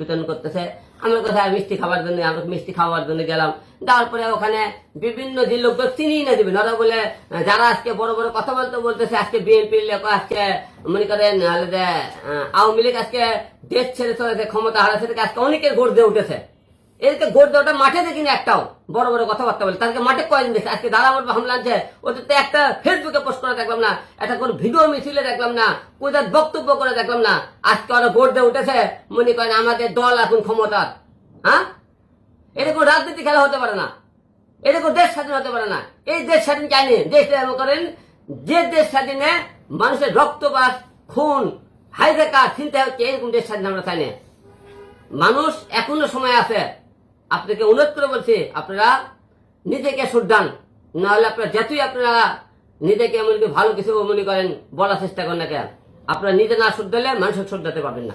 বিতরণ করতেছে। আমার কোথায় মিষ্টি খাবার জন্য, আমরা মিষ্টি খাওয়ার জন্য গেলাম। যাওয়ার পরে ওখানে বিভিন্ন যে লোক চিনি না দিবেন ওরা বলে, যারা আজকে বড় বড় কথা বলতে বলতেছে, আজকে বিএনপির লোক আজকে মনে করেন আওয়ামী লীগ আজকে দেশ ছেড়ে চলেছে, ক্ষমতা হারাচ্ছে আজকে অনেকের ভোট দিয়ে উঠেছে। এদিকে গোট দেওয়াটা মাঠে দেখিনি একটাও। বড় বড় কথাবার্তা বলে। তাদেরকে মাঠে কয়েকদিন দেখে আজকে দাদা আমার হামলা আনছে। ওদের তো একটা ফেসবুকে পোস্ট করে দেখলাম না। একটা কোন ভিডিও মিছিলে দেখলাম না। কোথায় বক্তব্য করে দেখলাম না। আজকে ওরা ভোট দিয়ে উঠেছে। মনে করেন আমাদের দল এখন ক্ষমতার। হ্যাঁ? এটা কোনো রাজনীতি খেলা হতে পারে না। এটা কোনো দেশ স্বাধীন হতে পারে না। এই দেশ স্বাধীন চাইনি দেশ করেন, যে দেশ স্বাধীনে মানুষের রক্তপাত, খুন হাইজাকার চিন্তা হচ্ছে এরকম দেশ স্বাধীন আমরা চাইনি মানুষ এখনও সময় আছে আপনাকে অনুরোধ করে বলছে, আপনারা নিজেকে শুদ্ধান নাহলে আপনারা যতই আপনারা নিজেকে এমনকি ভালো কিছু মনে করেন, বলার চেষ্টা করেন না কেন। আপনারা নিজে না শুদ্ধালে মানুষের শুদ্ধাতে পারবেন না।